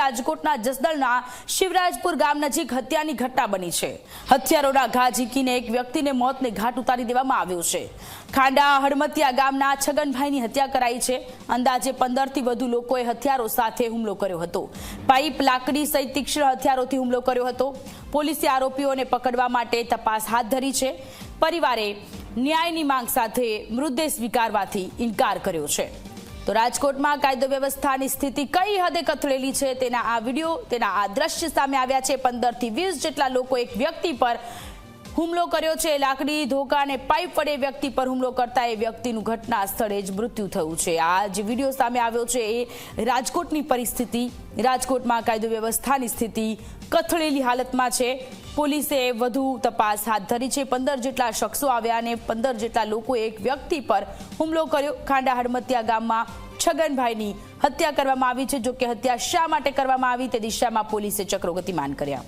રાજકોટના જસદલના શિવરાજપુર ગામ નજીક હત્યાની ઘટના બની છે. હથિયારોના ઘા ઝીંકીને એક વ્યક્તિને મોતને ઘાટ ઉતારી દેવામાં આવ્યો છે. ખાંડા હડમતિયા ગામના છગનભાઈની હત્યા કરાઈ છે. અંદાજે પંદરથી વધુ લોકોએ હથિયારો સાથે હુમલો કર્યો હતો. પાઇપ લાકડી સહિત તીક્ષ્ણ હથિયારોથી હુમલો કર્યો હતો. પોલીસે આરોપીઓને પકડવા માટે તપાસ હાથ ધરી છે. પરિવારે ન્યાયની માંગ સાથે મૃતદેહ સ્વીકારવાથી ઇનકાર કર્યો છે. તો રાજકોટમાં કાયદો વ્યવસ્થાની સ્થિતિ કઈ હદે કથળેલી છે તેના આ વીડિયો, તેના આ દ્રશ્ય સામે આવ્યા છે. પંદરથી વીસ જેટલા લોકો એક વ્યક્તિ પર હુમલો કર્યો છે. લાકડી, ધોકા અને પાઇપ વડે વ્યક્તિ પર હુમલો કરતા એ વ્યક્તિનું ઘટના સ્થળે જ મૃત્યુ થયું છે. આ જે વીડિયો સામે આવ્યો છે એ રાજકોટની પરિસ્થિતિ, રાજકોટમાં કાયદો વ્યવસ્થાની સ્થિતિ કથળેલી હાલતમાં છે. પોલીસે વધુ તપાસ હાથ ધરી છે. પંદર જેટલા શખ્સો આવ્યા અને પંદર જેટલા લોકોએ એક વ્યક્તિ પર હુમલો કર્યો. ખાંડા હડમતિયા ગામમાં છગનભાઈની હત્યા કરવામાં આવી છે. જોકે હત્યા શા માટે કરવામાં આવી તે દિશામાં પોલીસે ચક્રો ગતિમાન કર્યા.